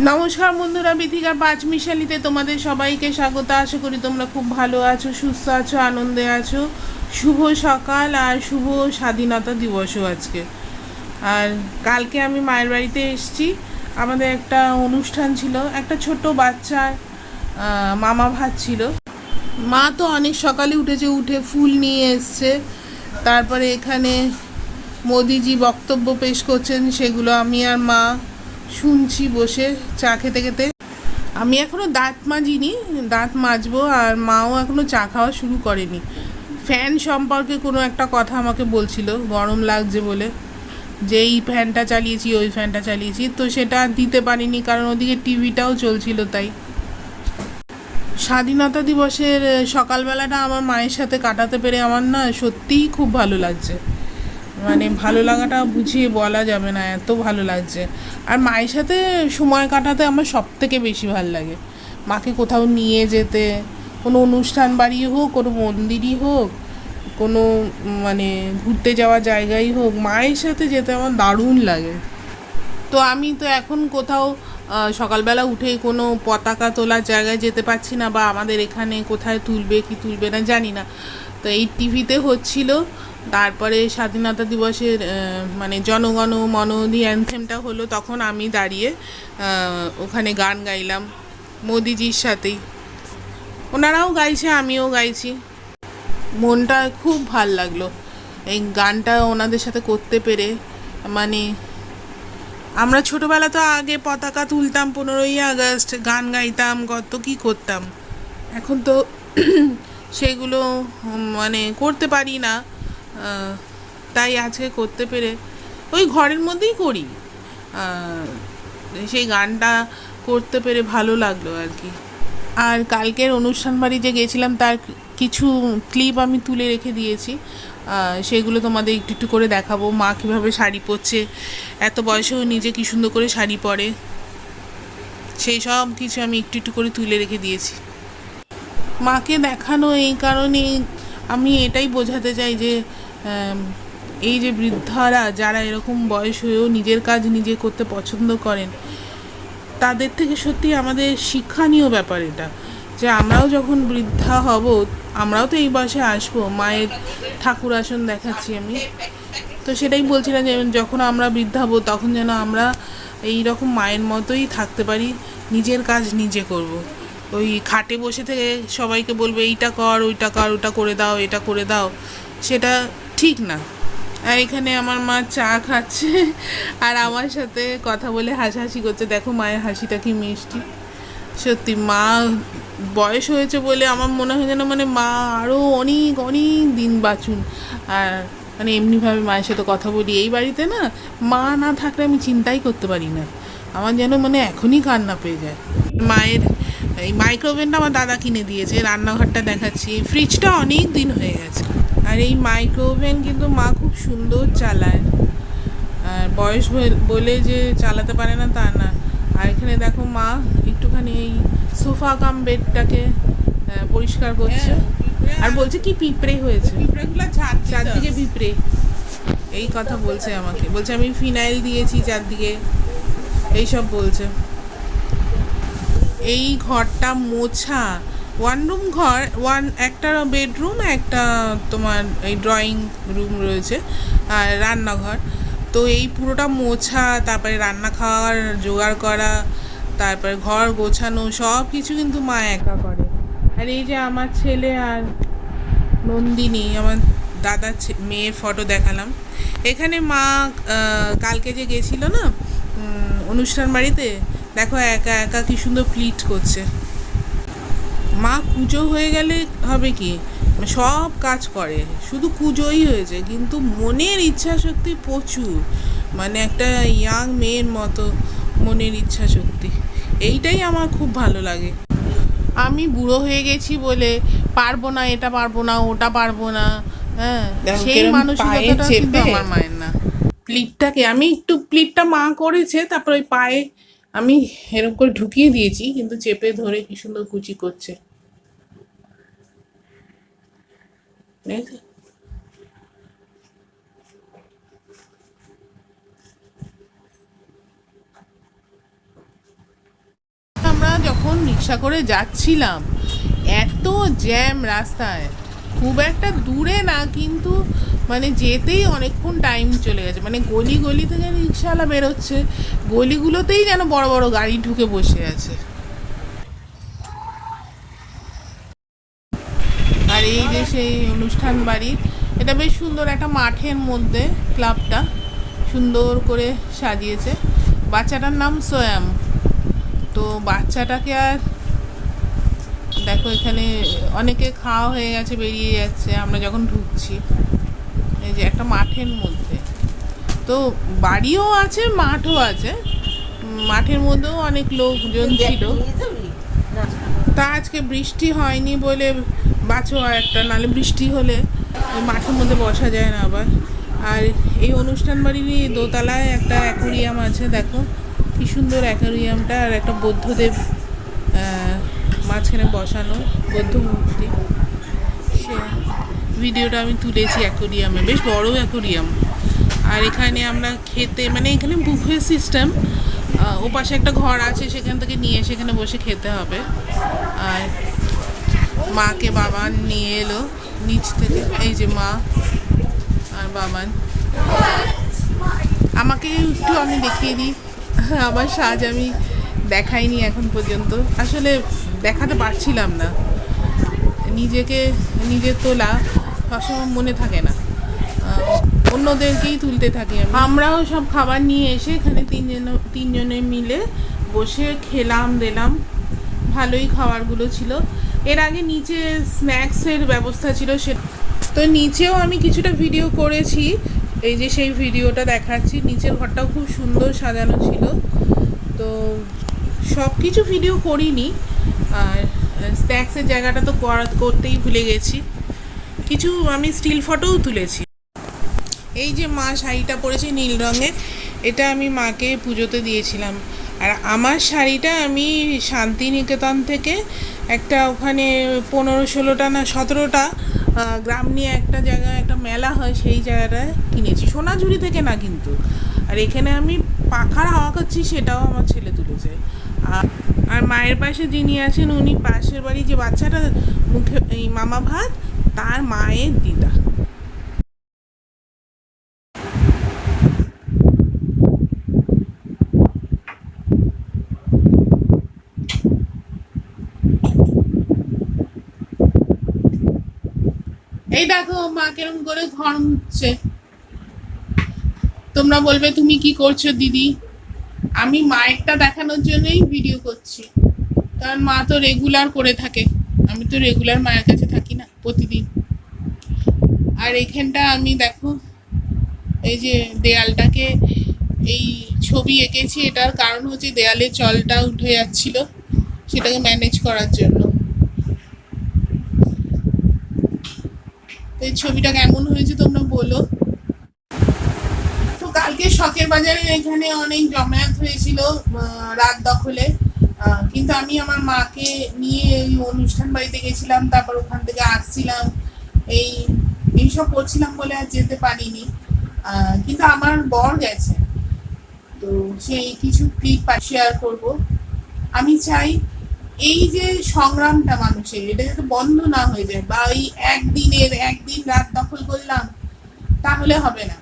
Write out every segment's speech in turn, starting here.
নমস্কার বন্ধুরা, বিথিকা পাঁচ মিশালিতে তোমাদের সবাইকে স্বাগত। আশা করি তোমরা খুব ভালো আছো, সুস্থ আছো, আনন্দে আছো। শুভ সকাল আর শুভ স্বাধীনতা দিবসও আজকে। আর কালকে আমি মায়ের বাড়িতে এসেছি। আমাদের একটা অনুষ্ঠান ছিল, একটা ছোট বাচ্চার মামা ভাত ছিল। মা তো অনেক সকালে উঠেছে, উঠে ফুল নিয়ে এসছে। তারপরে এখানে মোদিজি বক্তব্য পেশ করছেন, সেগুলো আমি আর মা শুনছি বসে, চা খেতে খেতে। আমি এখনও দাঁত মাজিনি দাঁত মাজবো আর মাও এখনও চা খাওয়া শুরু করেনি। ফ্যান সম্পর্কে কোনো একটা কথা আমাকে বলছিল, গরম লাগছে বলে। যে এই ফ্যানটা চালিয়েছি, ওই ফ্যানটা চালিয়েছি, তো সেটা দিতে পারিনি কারণ ওদিকে টিভিটাও চলছিল তাই। স্বাধীনতা দিবসের সকালবেলাটা আমার মায়ের সাথে কাটাতে পেরে আমার না সত্যিই খুব ভালো লাগছে। মানে ভালো লাগাটা বুঝিয়ে বলা যাবে না, এত ভালো লাগছে। আর মায়ের সাথে সময় কাটাতে আমার সব থেকে বেশি ভালো লাগে। মাকে কোথাও নিয়ে যেতে, কোনো অনুষ্ঠান বাড়ি হোক, কোনো মন্দিরই হোক, কোনো মানে ঘুরতে যাওয়া জায়গাই হোক, মায়ের সাথে যেতে আমার দারুণ লাগে। তো আমি তো এখন কোথাও সকালবেলা উঠে কোনো পতাকা তোলার জায়গায় যেতে পারছি না বা আমাদের এখানে কোথায় তুলবে, কি তুলবে না জানি না। তো এই টিভিতে হচ্ছিল তারপরে স্বাধীনতা দিবসের মানে জনগণ মনোধি অ্যানথেমটা হলো তখন আমি দাঁড়িয়ে ওখানে গান গাইলাম মোদিজির সাথেই। ওনারাও গাইছে, আমিও গাইছি। মনটা খুব ভালো লাগল। এই গানটা ওনাদের সাথে করতে পেরে মানে আমরা ছোটবেলা তো আগে পতাকা তুলতাম, পনেরোই আগস্ট, গান গাইতাম, কত কি করতাম। এখন তো সেগুলো মানে করতে পারি না। তাই আজকে করতে পেরে ওই ঘরের মধ্যেই করি। সেই গানটা করতে পেরে ভালো লাগল আর কি। আর কালকের অনুষ্ঠান বাড়ি যে গেছিলাম তার কিছু ক্লিপ আমি তুলে রেখে দিয়েছি। সেগুলো তোমাদের একটু একটু করে দেখাবো। মা কীভাবে শাড়ি পরছে, এত বয়সেও নিজে কী সুন্দর করে শাড়ি পরে, সেই সব কিছু আমি একটু একটু করে তুলে রেখে দিয়েছি। মাকে দেখানো এই কারণে আমি এটাই বোঝাতে চাই যে এই যে বৃদ্ধারা যারা এরকম বয়স হয়েও নিজের কাজ নিজে করতে পছন্দ করেন, তাদের থেকে সত্যি আমাদের শিক্ষণীয় ব্যাপার এটা। যে আমরাও যখন বৃদ্ধা হব, আমরাও তো এই বয়সে আসব, মায়ের ঠাকুর আসন দেখাচ্ছি আমি। তো সেটাই বলছিলাম যে যখন আমরা বৃদ্ধা হব, তখন যেন আমরা এই রকম মায়ের মতোই থাকতে পারি, নিজের কাজ নিজে করব। ওই খাটে বসে থেকে সবাইকে বলবে, এইটা কর, ওইটা কর, ওটা করে দাও, এটা করে দাও। সেটা ঠিক না। আর এখানে আমার মা চা খাচ্ছে আর আমার সাথে কথা বলে হাসাহাসি করছে। দেখো মায়ের হাসিটা কি মিষ্টি। সত্যি মা বয়স হয়েছে বলে আমার মনে হয় যেন মানে মা আরও অনেক অনেক দিন বাঁচুন। আর মানে এমনিভাবে মায়ের সাথে কথা বলি। এই বাড়িতে না মা না থাকলে আমি চিন্তাই করতে পারি না। আমার যেন মানে এখনই কান্না পেয়ে যায়। মায়ের এই মাইক্রোওভেনটা আমার দাদা কিনে দিয়েছে। রান্নাঘরটা দেখাচ্ছি। ফ্রিজটা অনেক দিন হয়ে গেছে। আর এই মাইক্রোওভেন কিন্তু মা খুব সুন্দর চালায়। আর বয়স বল- বলে যে চালাতে পারে না তা না। আর এখানে দেখো মা একটুখানি এই সোফা কাম বেডটাকে পরিষ্কার করছে। আর বলছে কি পিঁপড়ে হয়েছে। চারদিকে পিঁপড়ে। এই কথা বলছে আমাকে। বলছে আমি ফিনাইল দিয়েছি চারদিকে। এইসব বলছে। এই ঘরটা মোছা। ওয়ান রুম ঘর ওয়ান একটা বেডরুম একটা তোমার এই ড্রয়িং রুম রয়েছে, আর রান্নাঘর। তো এই পুরোটা মোছা, তারপরে রান্না খাওয়ার, জোগাড় করা, তারপরে ঘর গোছানো সব কিছু কিন্তু মা একা করে। আর এই যে আমার ছেলে আর নন্দিনী, আমার দাদার মেয়ের ফটো দেখালাম। এখানে মা কালকে যে গেছিল না অনুষ্ঠান বাড়িতে, দেখো একা একা কি সুন্দর প্লিট করছে। মা কুজো হয়ে গেলে হবে কি? সব কাজ করে। শুধু কুজোই হয়েছে কিন্তু মনের ইচ্ছা শক্তি প্রচুর। মানে একটা ইয়াং মেয়ের মতো মনের ইচ্ছা শক্তি এইটাই আমার খুব ভালো লাগে। আমি বুড়ো হয়ে গেছি বলে পারব না এটা পারব না ওটা পারব না হ্যাঁ? সেই মানসিকতাটা কিন্তু আমার মায়ের না। প্লিটটাকে আমি একটু প্লিটটা মা করেছে তারপর ওই পায়ে আমি এরকম করে ঢুকিয়ে দিয়েছি, কিন্তু চেপে ধরে কি সুন্দর কুচি করছে। আমরা যখন রিক্সা করে যাচ্ছিলাম, এত জ্যাম রাস্তায়। খুব একটা দূরে না, কিন্তু মানে যেতেই অনেকক্ষণ টাইম চলে গেছে। মানে গলি গলি থেকে রিক্সাওয়ালা বেরোচ্ছে, গলিগুলোতেই যেন বড় বড় গাড়ি ঢুকে বসে আছে। আর এই যে সেই অনুষ্ঠান বাড়ি, এটা বেশ সুন্দর একটা মাঠের মধ্যে ক্লাবটা সুন্দর করে সাজিয়েছে। বাচ্চাটার নাম সোয়াম। তো বাচ্চাটাকে আর দেখো এখানে অনেকে খাওয়া হয়ে গেছে বেরিয়ে যাচ্ছে। আমরা যখন ঢুকছি এই যে একটা মাঠের মধ্যে। তো বাড়িও আছে মাঠও আছে। মাঠের মধ্যেও অনেক লোকজন ছিল। তা আজকে বৃষ্টি হয়নি বলে বাঁচো আর একটা নালে বৃষ্টি হলে মাঠের মধ্যে বসা যায় না আবার। আর এই অনুষ্ঠান বাড়ির দোতলায় একটা অ্যাকোরিয়াম আছে দেখো। কি সুন্দর অ্যাকোরিয়ামটা আর একটা বৌদ্ধদেব মাঝখানে বসানো বৌদ্ধ মূর্তি। সে ভিডিওটা আমি তুলেছি অ্যাকোরিয়ামে, বেশ বড় অ্যাকোরিয়াম। আর এখানে আমরা খেতে মানে এখানে বুফে সিস্টেম ও পাশে একটা ঘর আছে, সেখান থেকে নিয়ে সেখানে বসে খেতে হবে। আর মাকে বাবান নিয়ে এলো, নিচ থেকে, এই যে মা আর বাবান। আমাকে একটু আমি দেখিয়ে দিই, আমার সাজ আমি দেখাইনি এখন পর্যন্ত। আসলে দেখাতে পারছিলাম না। নিজেকে, নিজের তোলা সবসময় মনে থাকে না। অন্যদেরকেই তুলতে থাকি আমি। আমরাও সব খাবার নিয়ে এসে এখানে তিনজন, তিনজনে মিলে বসে খেলাম, দিলাম। ভালোই খাবারগুলো ছিল। এর আগে নিচে স্ন্যাক্সের ব্যবস্থা ছিল সে তো নিচেও আমি কিছুটা ভিডিও করেছি। এই যে সেই ভিডিওটা দেখাচ্ছি। নিচের ঘরটাও খুব সুন্দর সাজানো ছিল। তো সব কিছু ভিডিও করিনি। আর স্ন্যাক্সের জায়গাটা তো করা- করতেই ভুলে গেছি। কিছু আমি স্টিল ফটোও তুলেছি। এই যে মা শাড়িটা পরেছে নীল রঙের এটা আমি মাকে পুজোতে দিয়েছিলাম। আর আমার শাড়িটা আমি শান্তিনিকেতন থেকে একটা ওখানে পনেরো ষোলোটা না সতেরোটা গ্রাম নিয়ে একটা জায়গায় একটা মেলা হয়, সেই জায়গাটায় কিনেছি। সোনাঝুরি থেকে না কিন্তু। আর এখানে আমি পাখার হাওয়া খাচ্ছি, সেটাও আমার ছেলে তুলেছে। আর মায়ের পাশে যিনি আছেন, উনি পাশের বাড়ি যে বাচ্চাটা মুখে, এই মামা ভাত, তার মায়ের দিদা। এই দেখো, মা কেরম করে ঘর তোমরা বলবে, তুমি কি করছ, দিদি? আমি মায়েরটা দেখানোর জন্যই ভিডিও করছি। কারণ মা তো রেগুলার করে থাকে। আমি তো রেগুলার মায়ের কাছে থাকি না প্রতিদিন। আর এখানটা আমি দেখো, এই যে দেয়ালটাকে, এই ছবি এঁকেছি, এটার কারণ হচ্ছে দেয়ালে জলটা উঠে যাচ্ছিল, সেটাকে ম্যানেজ করার জন্য। এই ছবিটা কেমন হয়েছে তোমরা বলো। শখের বাজারে এখানে অনেক জমায়েত হয়েছিল রাত দখলে। কিন্তু আমি আমার মাকে নিয়ে এই অনুষ্ঠান বাড়িতে গেছিলাম, তারপর ওখান থেকে আসছিলাম। এই এইসব করছিলাম বলে আর যেতে পারিনি। কিন্তু আমার বর গেছে। তো সেই কিছু ক্লিপ শেয়ার করব। আমি চাই এই যে সংগ্রামটা মানুষের, এটা যাতে বন্ধ না হয়ে যায়, বা এই একদিনের, একদিন রাত দখল করলাম, তাহলে হবে না।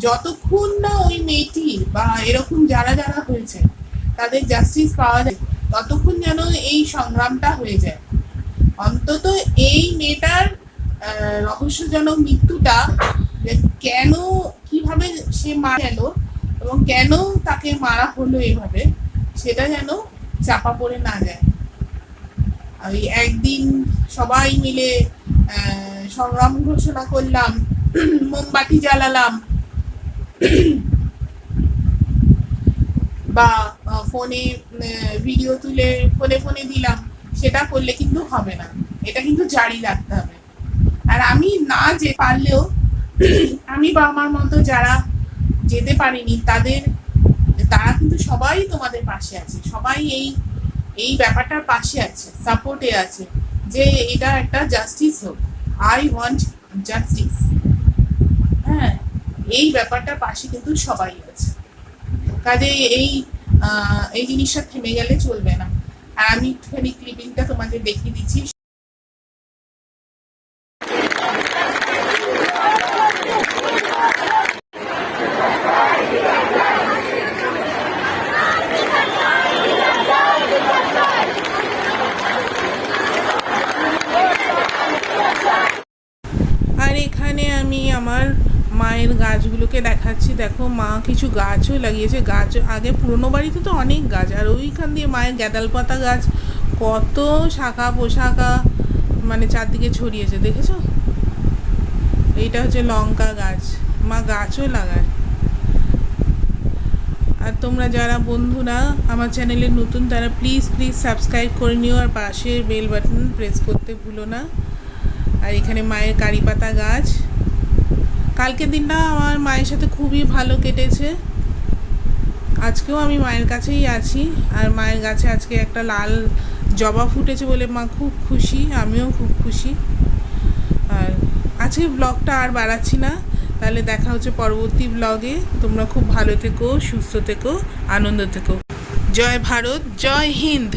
যতক্ষণ না ওই মেয়েটি বা এরকম যারা যারা হয়েছে, তাদের জাস্টিস পাওয়া যায়, ততক্ষণ যেন এই সংগ্রামটা হয়ে যায়। অন্তত এই মেয়েটার রহস্যজনক মৃত্যুটা কেন, কীভাবে সে মারা গেল এবং কেন তাকে মারা হলো এভাবে, সেটা যেন চাপা পড়ে না যায়। ওই একদিন সবাই মিলে সংগ্রাম ঘোষণা করলাম, মোমবাতি জ্বালালাম বা ফোনে ভিডিও তুলে ফোনে ফোনে দিলাম, সেটা করলে কিন্তু হবে না। এটা কিন্তু জারি রাখতে হবে। আর আমি না যে পারলেও, আমি বা আমার মতো যারা যেতে পারিনি, তাদের, তারা কিন্তু সবাই তোমাদের পাশে আছে। সবাই এই এই ব্যাপারটার পাশে আছে সাপোর্টে আছে, যে এটা একটা জাস্টিস হোক। আই ওয়ান্ট জাস্টিস হ্যাঁ এই ব্যাপারটা পাশে কিন্তু সবাই আছে। কাজে এই এই জিনিসটা থেমে গেলে চলবে না। আর আমি একটুখানি ক্লিপিংটা তোমাদের দেখিয়ে দিচ্ছি আর এখানে আমি আমার মায়ের গাছগুলোকে দেখাচ্ছি দেখো মা কিছু গাছও লাগিয়েছে। গাছ আগে পুরনো বাড়িতে তো অনেক গাছ, আর ওইখান দিয়ে মায়ের গ্যাদাল পাতা গাছ কত শাখা পোশাকা মানে চারদিকে ছড়িয়েছে, দেখেছ? এইটা হচ্ছে লঙ্কা গাছ, মা গাছও লাগায়। আর তোমরা যারা বন্ধুরা আমার চ্যানেলে নতুন, তারা প্লিজ প্লিজ সাবস্ক্রাইব করে নিও, আর পাশে বেল বাটন প্রেস করতে ভুলো না। আর এখানে মায়ের কারি পাতা গাছ। কালকের দিনটা আমার মায়ের সাথে খুবই ভালো কেটেছে। আজকেও আমি মায়ের কাছেই আছি, আর মায়ের গাছে আজকে একটা লাল জবা ফুটেছে বলে মা খুব খুশি, আমিও খুব খুশি। আর আজকে ব্লগটা আর বাড়াচ্ছি না, তাহলে দেখা হচ্ছে পরবর্তী ব্লগে তোমরা খুব ভালো থেকো, সুস্থ থেকো, আনন্দ থেকো। জয় ভারত, জয় হিন্দ।